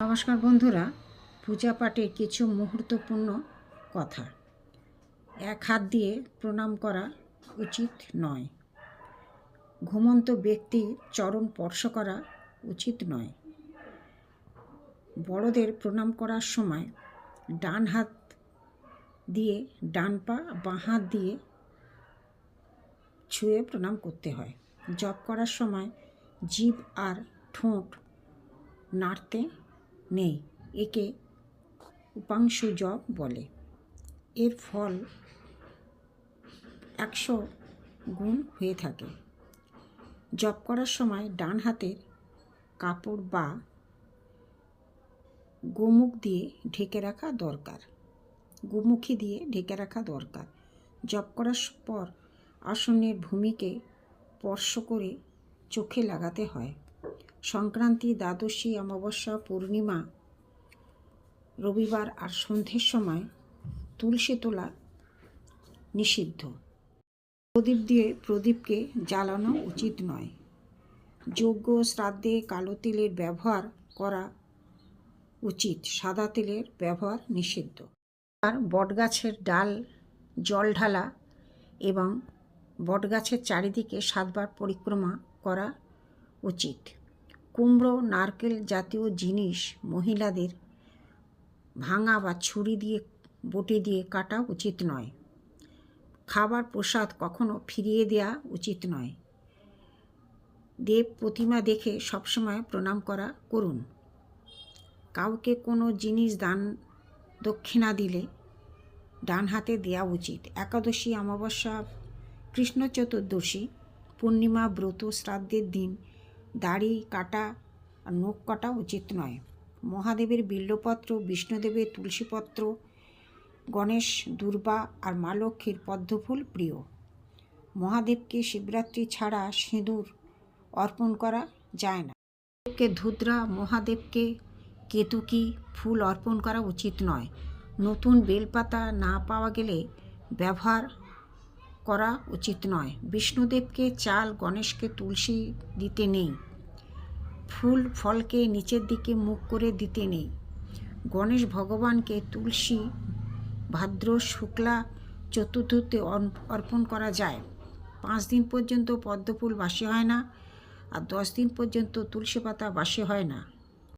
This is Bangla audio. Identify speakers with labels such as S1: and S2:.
S1: নমস্কার বন্ধুরা, পূজা পাঠের কিছু মুহূর্তপূর্ণ কথা। এক হাত দিয়ে প্রণাম করা উচিত নয়। ঘুমন্ত ব্যক্তির চরম স্পর্শ করা উচিত নয়। বড়দের প্রণাম করার সময় ডান হাত দিয়ে ডান পা, বাঁ হাত দিয়ে ছুঁয়ে প্রণাম করতে হয়। জপ করার সময় জিভ আর ঠোঁট নাড়তে নেই। একে উপাংশু জপ বলে। এর ফল একশো গুণ হয়ে থাকে। জপ করার সময় ডান হাতের কাপড় বা গোমুখ দিয়ে ঢেকে রাখা দরকার। গোমুখী দিয়ে ঢেকে রাখা দরকার। জপ করার পর আসনের ভূমিকে স্পর্শ করে চোখে লাগাতে হয়। সংক্রান্তি, দ্বাদশী, অমাবস্যা, পূর্ণিমা, রবিবার আর সন্ধ্যের সময় তুলসী তোলা নিষিদ্ধ। প্রদীপ দিয়ে প্রদীপকে জ্বালানো উচিত নয়। যোগ্য শ্রাদ্ধে কালো তেলের ব্যবহার করা উচিত, সাদা তেলের ব্যবহার নিষিদ্ধ। আর বটগাছের ডাল, জল ঢালা এবং বটগাছের চারিদিকে সাতবার পরিক্রমা করা উচিত। কুমড়ো, নারকেল জাতীয় জিনিস মহিলাদের ভাঙা বা ছুরি দিয়ে, বটি দিয়ে কাটা উচিত নয়। খাবার প্রসাদ কখনো ফিরিয়ে দেওয়া উচিত নয়। দেব প্রতিমা দেখে সবসময় প্রণাম করা, করুন। কাউকে কোনো জিনিস দান দক্ষিণা দিলে ডান হাতে দেওয়া উচিত। একাদশী, অমাবস্যা, কৃষ্ণ চতুর্দশী, পূর্ণিমা, ব্রত, শ্রাদ্ধের দিন দাড়ি কাটা আর নখ কাটা উচিত নয়। মহাদেবের বিল্লপত্র, বিষ্ণুদেবের তুলসীপত্র, গণেশ, দুর্বা আর মা লক্ষ্মীর পদ্মফুল প্রিয়। মহাদেবকে শিবরাত্রি ছাড়া সিঁদুর অর্পণ করা যায় না। মহাদেবকে ধুদ্রা, মহাদেবকে কেতুকি ফুল অর্পণ করা উচিত নয়। নতুন বেলপাতা না পাওয়া গেলে ব্যবহার করা উচিত নয়। বিষ্ণুদেবকে চাল, গণেশকে তুলসী দিতে নেই। ফুল ফলকে নিচের দিকে মুখ করে দিতে নেই। গণেশ ভগবানকে তুলসী, ভাদ্র, শুক্লা চতুর্থতে অর্পণ করা যায়। পাঁচ দিন পর্যন্ত পদ্মফুল বাসি হয় না, আর দশ দিন পর্যন্ত তুলসী পাতা বাসি হয় না।